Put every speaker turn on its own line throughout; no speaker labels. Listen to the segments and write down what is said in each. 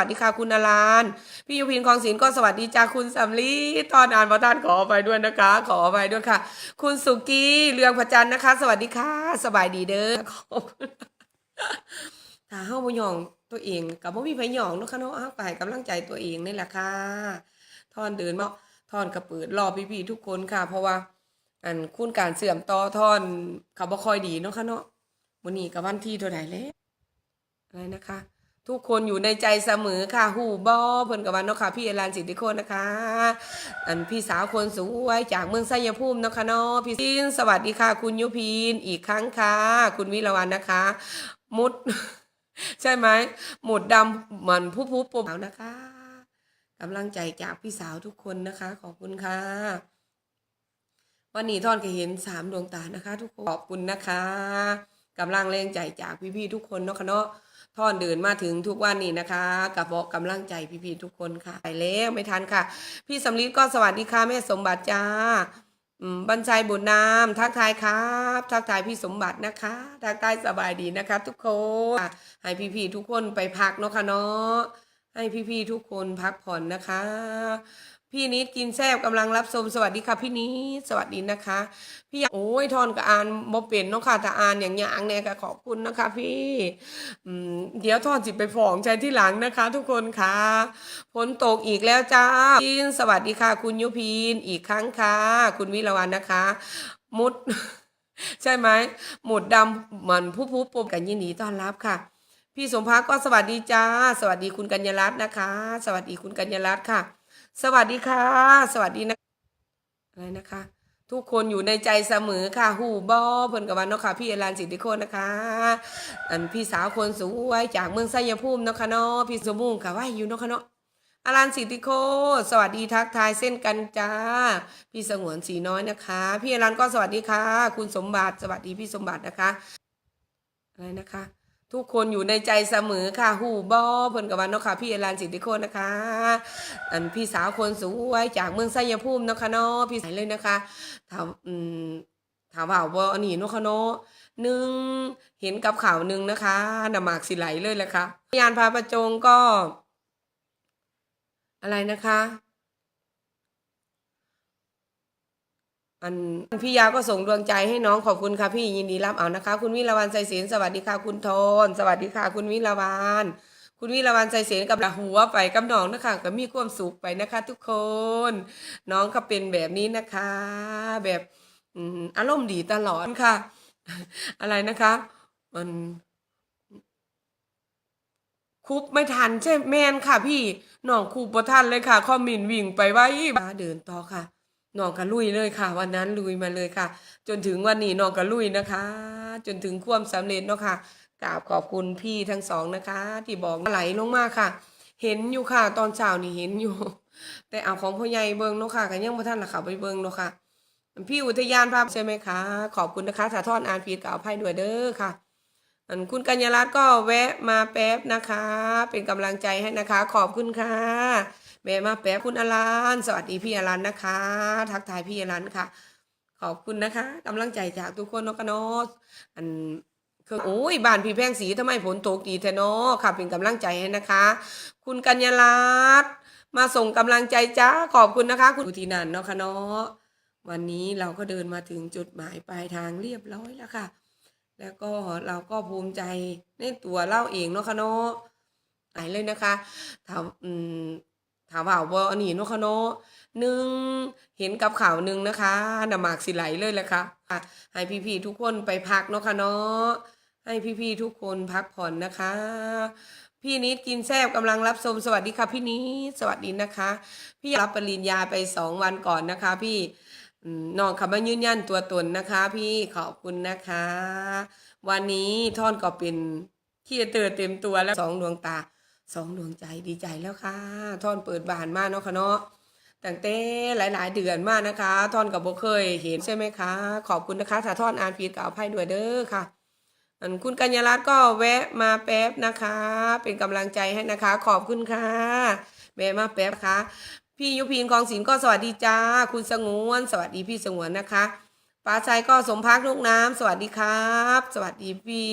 สวัสดีค่ะคุณอารานพี่ยุพินคลองศิลป์ก็สวัสดีจ้าคุณสำลีตอนอ่านประทานขอไปด้วยนะคะ ขอไปด้วยค่ะ คุณสุกี้เรืองพระจันทร์นะคะ สวัสดีค่ะ สบายดีเด้อขอบคุณถ้าเฮาบ่หยองตัวเองกับบ่มีไผหยองเนาะคะเนาะเฮาก็ให้กำลังใจตัวเองนี่แหละค่ะทอนเดินมาทอนกระปิดรอพี่ๆทุกคนค่ะ เพราะว่า อันคุณการเสื่อมต่อทอนเขาบ่ค่อยดีเนาะค่ะเนาะมื้อนี้ก็วันที่เท่าไหร่แล้วอะไรนะคะ ทุกคนอยู่ในใจเสมอค่ะ หูบอเพิ่นกับวันเนาะค่ะ พี่เอรานสิทธิโคนนะคะ อันพี่สาวคนสวยจากเมืองไซยภูมิเนาะค่ะเนาะพี่ซินสวัสดีค่ะ คุณยุพินอีกครั้งค่ะ คุณวิรวันนะคะ มุด ใช่ไหมหมุดดำเหมือนผู้ผู้ปมสาวนะคะกำลังใจจากพี่สาวทุกคนนะคะ ขอบคุณค่ะ วันนี้ท่อนก็เห็นสามดวงตานะคะ ทุกคนขอบคุณนะคะ กำลังแรงใจจากพี่ๆทุกคนเนาะคะเนาะท่อนเดินมาถึงทุกวันนี้นะคะ กับบอกกำลังใจพี่ๆทุกคนค่ะไปแล้วไม่ทันค่ะ พี่สำลีก็สวัสดีค่ะแม่สมบัติจ้าบรรชัยบุญนามทักทายครับ ทักทายพี่สมบัตินะคะ ทักทายสบายดีนะคะ ทุกคนให้พี่ๆทุกคนไปพักเนาะค่ะเนาะ ให้พี่ๆทุกคนพักผ่อนนะคะ พี่นิดกินแซบกำลังรับชมสวัสดีค่ะพี่นิดสวัสดีนะคะ พี่โอ้ยทอนก็อ่านบ่เป็นเนาะค่ะแต่อ่านอย่างยางเนี่ยก็ขอบคุณนะคะ พี่อืมเดี๋ยวทอนสิไปฟ้องใจที่หลังนะคะ ทุกคนค่ะฝนตกอีกแล้วจ้าพินสวัสดีค่ะ คุณยุพินอีกครั้งค่ะ คุณวิรวันนะคะ มุดใช่ไหมหมุดดำเหมือนผู้ผู้ปมกันยินดีต้อนรับค่ะ พี่สมภารก็สวัสดีจ้า สวัสดีคุณกัญญารัตน์นะคะ สวัสดีคุณกัญญารัตน์ค่ะ สวัสดีค่ะ สวัสดีนะอะไรนะคะ ทุกคนอยู่ในใจเสมอค่ะ หูบอเพิ่นกับวันเนาะค่ะ พี่อรานสิทธิโคนนะคะ อันพี่สาวคนสวยจากเมืองไซยภูมิเนาะค่ะเนาะพี่สมุงค่ะว่าอยู่เนาะค่ะเนาะอารันสิทธิโค สวัสดีทักทายเส้นกันจ้า พี่สงวนสีน้อยนะคะ พี่อรันก็สวัสดีค่ะ คุณสมบัติสวัสดีพี่สมบัตินะคะ อะไรนะคะ ทุกคนอยู่ในใจเสมอค่ะหูบอเพิ่นกับวันเนาะค่ะ พี่เอรานสิทธิโคนะคะ อันพี่สาวคนสวยจากเมืองไซยภูมิเนาะค่ะเนาะพี่สายเลยนะคะถามอืมถามว่าว่าอันนี้เนาะค่ะเนาะหนึ่งเห็นกับข่าวหนึ่งนะคะน้ำหมากสิไหลเลยแหละค่ะยานพาประจงก็ อะไรนะคะ อันพี่ยาก็ส่งดวงใจให้น้องขอบคุณค่ะพี่ยินดีรับเอานะคะ คุณวิรวันใจเสนสวัสดีค่ะคุณโทน สวัสดีค่ะ คุณวิรวันคุณวิรวันใจเสนกับละหัวไปกับน้องนะคะก็มีความสุขไปนะคะ ทุกคน น้องก็เป็นแบบนี้นะคะ แบบอารมณ์ดีตลอดค่ะ อะไรนะคะ มันคุบไม่ทันใช่แมนค่ะ พี่น้องคุบบ่ทันเลยค่ะข้อมินวิ่งไปไว้มาเดินต่อค่ะ น้องก็ลุยเลยค่ะ วันนั้นลุยมาเลยค่ะ จนถึงวันนี้น้องก็ลุยนะคะ จนถึงความสำเร็จเนาะค่ะกราบขอบคุณพี่ทั้งสองนะคะ ที่บอกไหลลงมาค่ะ เห็นอยู่ค่ะ ตอนเช้านี่เห็นอยู่ แต่เอาของพ่อใหญ่เบิ่งเนาะค่ะก็ยังบ่ทันละค่ะไปเบิ่งเนาะค่ะ พี่อุทยานภาพใช่ไหมคะ ขอบคุณนะคะสาทอนอ่านผิดกับอภัยด้วยเด้อค่ะ อันคุณกัญญารัตน์ก็แวะมาแป๊บนะคะ เป็นกำลังใจให้นะคะ ขอบคุณค่ะแวะมาแป๊บคุณอลันสวัสดีพี่อลันนะคะ ทักทายพี่อลันค่ะ ขอบคุณนะคะกำลังใจจากทุกคนนกนาะอันคือโอ้ยบ้านพี่แพงสีทำไมฝนตกดีแท้เนาะค่ะ เป็นกำลังใจให้นะคะ คุณกัญญารัตน์มาส่งกำลังใจจ้าขอบคุณนะคะ คุณอุทินันเนาะค่ะเนาะวันนี้เราก็เดินมาถึงจุดหมายปลายทางเรียบร้อยแล้วค่ะ แล้วก็เราก็ภูมิใจในตัวเล่าเองเนาะค่ะเนาะไหนเลยนะคะถามอืมถามว่าวันนี้เนาะค่ะเนาะหนึ่งเห็นกับข่าวหนึ่งนะคะน้ำหมากสิไหลเลยแหละค่ะให้พี่ๆทุกคนไปพักเนาะค่ะเนาะให้พี่ๆทุกคนพักผ่อนนะคะ พี่นิดกินแซบกำลังรับชมสวัสดีค่ะพี่นิดสวัสดีนะคะ พี่รับปริญญาไปสองวันก่อนนะคะ พี่ น้องคำว่ายืนยันตัวตนนะคะ พี่ขอบคุณนะคะ วันนี้ท่อนก็เป็นขี้เตือเต็มตัวแล้วสองดวงตาสองดวงใจดีใจแล้วค่ะ ท่อนเปิดบานมากเนาะค่ะเนาะตั้งแต่หลาย ๆ เดือนมากนะคะ ท่อนกับโบเคยเห็นใช่ไหมคะ ขอบคุณนะคะถ้าท่อนอ่านผิดก็เอาให้ด้วยเด้อค่ะอันคุณกัญญารัตน์ก็แวะมาแป๊บนะคะ เป็นกำลังใจให้นะคะ ขอบคุณค่ะแวะมาแป๊บค่ะ พี่ยุพินคลองศิลป์ก็สวัสดีจ้า คุณสงวน สวัสดีพี่สงวนนะคะป้าชัยก็สมพักลูกน้ำสวัสดีครับ สวัสดีพี่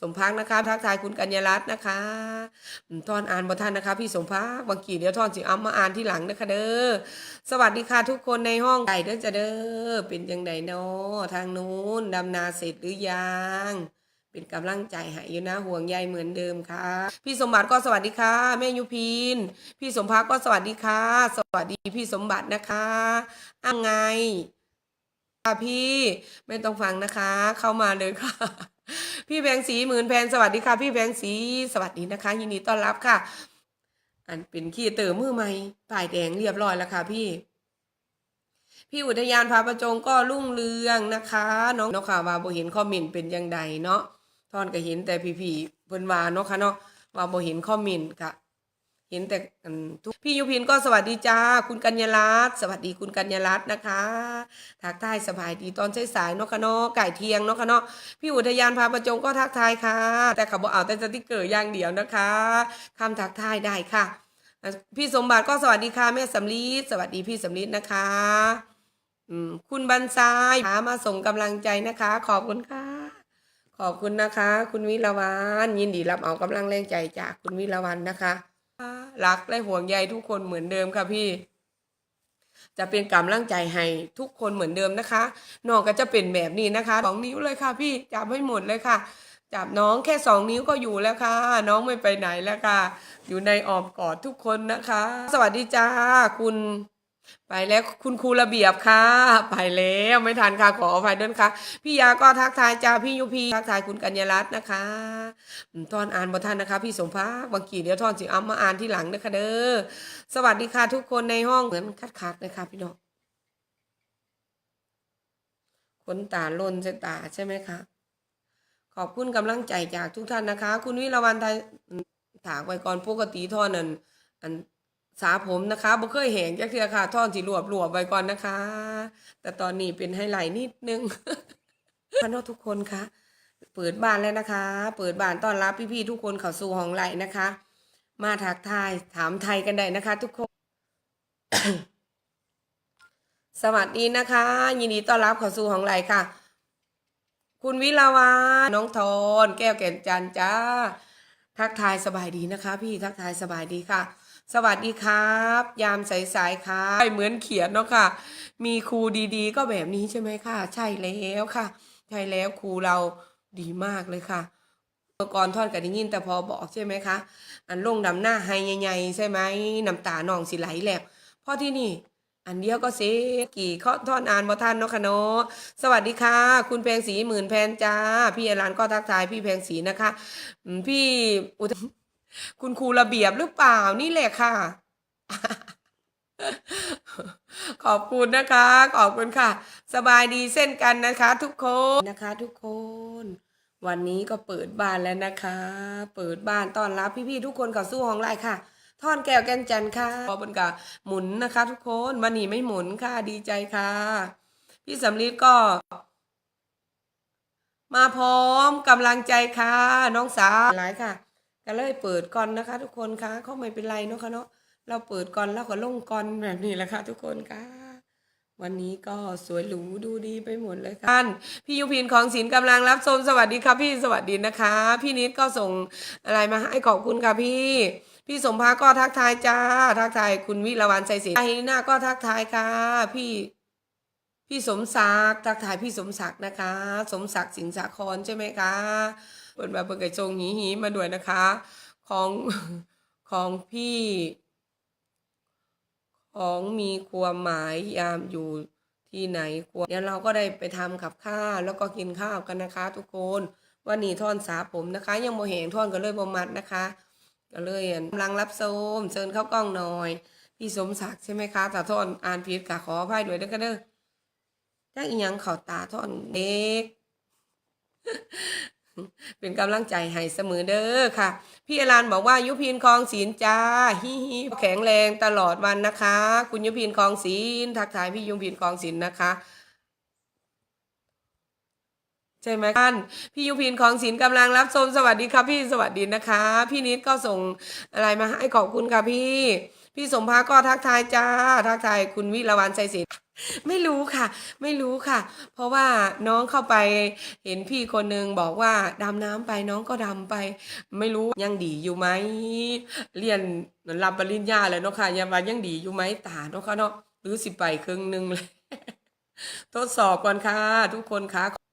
สมพักนะคะทักทายคุณกัญญารัตน์นะคะอืมทอนอ่านบทท่านนะคะ พี่สมพักบางกีเดี๋ยวท่อนสิเอามาอ่านที่หลังนะคะเด้อสวัสดีค่ะทุกคนในห้องไก่เด้อจะเด้อเป็นยังไงเนาะทางนู้นดำนาเสร็จหรือยัง เป็นกำลังใจให้อยู่นะห่วงใยเหมือนเดิมค่ะ พี่สมบัติก็สวัสดีค่ะ แม่ยุพิน พี่สมพักก็สวัสดีค่ะ สวัสดีพี่สมบัตินะคะอ้างไงค่ะพี่ไม่ต้องฟังนะคะ เข้ามาเลยค่ะ พี่แบงสีหมื่นแพนสวัสดีค่ะ พี่แบงสีสวัสดีนะคะ ยินดีต้อนรับค่ะ อันเป็นขี้เต๋อมือใหม่ป้ายแดงเรียบร้อยแล้วค่ะพี่พี่อุทยานพาประจงก็รุ่งเรืองนะคะ น้องเนาะค่ะว่าโบเห็นคอมเมนต์เป็นยังไงเนาะ ทอนก็เห็นแต่พี่ๆเพิ่นว่าเนาะค่ะเนาะว่าบ่เห็นคอมเมนต์ค่ะ เห็นแต่ทุกพี่ยุพินก็สวัสดีจ้า คุณกัญญารัตน์สวัสดีคุณกัญญารัตน์นะคะทักทายสบายดีตอนใช้สายเนาะค่ะเนาะไก่เทียงเนาะค่ะเนาะพี่อุทยานพาประจงก็ทักทายค่ะ แต่เขาบอกเอาแต่สติกเกอร์อย่างเดียวนะคะคำทักทายได้ค่ะ พี่สมบัติก็สวัสดีค่ะแม่สำลีสวัสดีพี่สำลีนะคะคุณบันซายมาส่งกำลังใจนะคะ ขอบคุณค่ะ ขอบคุณนะคะ คุณวิลาวันยินดีรับเอากำลังแรงใจจากคุณวิลาวันนะคะ รักและห่วงใยทุกคนเหมือนเดิมค่ะพี่ จะเป็นกำลังใจให้ทุกคนเหมือนเดิมนะคะน้องก็จะเป็นแบบนี้นะคะสองนิ้วเลยค่ะ พี่จับให้หมดเลยค่ะจับน้องแค่สองนิ้วก็อยู่แล้วค่ะ น้องไม่ไปไหนแล้วค่ะ อยู่ในอ้อมกอดทุกคนนะคะ สวัสดีจ้าคุณ ไปแล้วคุณครูระเบียบค่ะ ไปแล้วไม่ทันค่ะขออภัยด้วยนะคะพี่ยาก็ทักทายจ้าพี่ยุพีทักทายคุณกัญญารัตน์นะคะอืมตอนอ่านบทท่านนะคะ พี่สมภาคบางกีเดี๋ยวท่อนสิเอามาอ่านที่หลังนะคะเด้อสวัสดีค่ะทุกคนในห้องเหมือนคัดคัดๆเลยค่ะพี่น้องขนตาล่นใส่ตาใช่ไหมคะขอบคุณกำลังใจจากทุกท่านนะคะ คุณวิรวันไทยถากไว้ก่อนปกติท่อนั้นอัน สาผมนะคะบ่เคยเห็นจักเทือค่ะ ท่อนที่รวบรวบไว้ก่อนนะคะ แต่ตอนนี้เป็นไฮไลท์นิดนึงพนอทุกคนคะเปิดบ้านแล้วนะคะ เปิดบ้านต้อนรับพี่ๆทุกคนเข้าสู่ห้องไลน์นะคะ มาทักทายถามไทยกันได้นะคะ ทุกคน สวัสดีนะคะ ยินดีต้อนรับเข้าสู่ห้องไลน์ค่ะ คุณวิลาวาน้องทอนแก้วแก่นจันจ้าทักทายสบายดีนะคะ พี่ทักทายสบายดีค่ะ สวัสดีครับ ยามสายๆค่ะเหมือนเขียนเนาะค่ะ มีครูดีๆ ก็แบบนี้ใช่ไหมคะใช่แล้วค่ะ ใช่แล้วครูเราดีมากเลยค่ะเมื่อก่อนทอดกับได้ยินแต่พอบอกใช่ไหมคะอันลงดำหน้าให้ใหญ่ๆใช่ไหมน้ำตาหนองสิไหลแหลกพราะที่นี่ อันเดียวก็เซกี่ข้อทอนอ่านบ่ทันเนาะคะเนาะสวัสดีค่ะ คุณแพงศรีหมื่นแพนจ้า พี่อรันก็ทักทายพี่แพงศรีนะคะ พี่อุท คุณครูระเบียบหรือเปล่านี่แหละค่ะ ขอบคุณนะคะ ขอบคุณค่ะ สบายดีเส้นกันนะคะ ทุกคนนะคะ ทุกคน วันนี้ก็เปิดบ้านแล้วนะคะ เปิดบ้านต้อนรับพี่ๆทุกคนเข้าสู้ห้องไลน์ค่ะท่อนแก้วแก่นจันค่ะขอบคุณค่ะหมุนนะคะ ทุกคนวันนี้ไม่หมุนค่ะดีใจค่ะ พี่สำลีก็มาพร้อมกำลังใจค่ะ น้องสาวหลายค่ะ ก็เลยเปิดก่อนนะคะ ทุกคนคะเขาไม่เป็นไรเนาะค่ะเนาะเราเปิดก่อนแล้วก็ลงก่อนแบบนี้แหละค่ะ ทุกคนค่ะวันนี้ก็สวยหรูดูดีไปหมดเลยค่ะท่านพี่ยุพินของศิลป์กำลังรับชมสวัสดีค่ะพี่สวัสดีนะคะ พี่นิดก็ส่งอะไรมาให้ขอบคุณค่ะพี่ พี่สมภาก็ทักทายจ้า ทักทายคุณวิรวันใจศรีไอ้หน้าก็ทักทายค่ะ พี่ พี่สมศักดิ์ทักทายพี่สมศักดิ์นะคะ สมศักดิ์สิงห์สาครใช่ไหมคะเปิดมาเปิดกระจงหีหีมาด้วยนะคะ ของของพี่ ของมีความหมายยามอยู่ที่ไหนควรเดี๋ยวเราก็ได้ไปทำกับข้าวแล้วก็กินข้าวกันนะคะ ทุกคนวันนี้ท่อนสาผมนะคะ ยังโมเหงท่อนก็เลยบมัดนะคะ ก็เลยกำลังรับชมเชิญเข้ากล้องหน่อย พี่สมศักดิ์ใช่ไหมคะแต่ท่อนอ่านผิดกะขออภัยด้วยเด้อค่ะเด้อ จักอีหยังเขาตาท่อนเด็กเป็นกำลังใจให้เสมอเด้อค่ะ พี่อรานบอกว่ายุพินคลองศีลจ้าฮิฮิแข็งแรงตลอดวันนะคะ คุณยุพินคลองศีลทักทายพี่ยุพินคลองศีลนะคะใช่ไหมท่านพี่ยุพินของศิลกำลังรับชมสวัสดีครับพี่สวัสดีนะคะ พี่นิดก็ส่งอะไรมาให้ขอบคุณค่ะพี่ พี่สมภาก็ทักทายจ้า ทักทายคุณวิรวันใจศิลป์ไม่รู้ค่ะ ไม่รู้ค่ะ เพราะว่าน้องเข้าไปเห็นพี่คนหนึ่งบอกว่าดำน้ำไปน้องก็ดำไป ไม่รู้ยังดีอยู่ไหมเรียนรับปริญญาแล้วเนาะค่ะยังว่ายังดีอยู่ไหมตาเนาะค่ะเนาะหรือสิไปครึ่งหนึ่งเลยทดสอบก่อนค่ะ ทุกคนค่ะ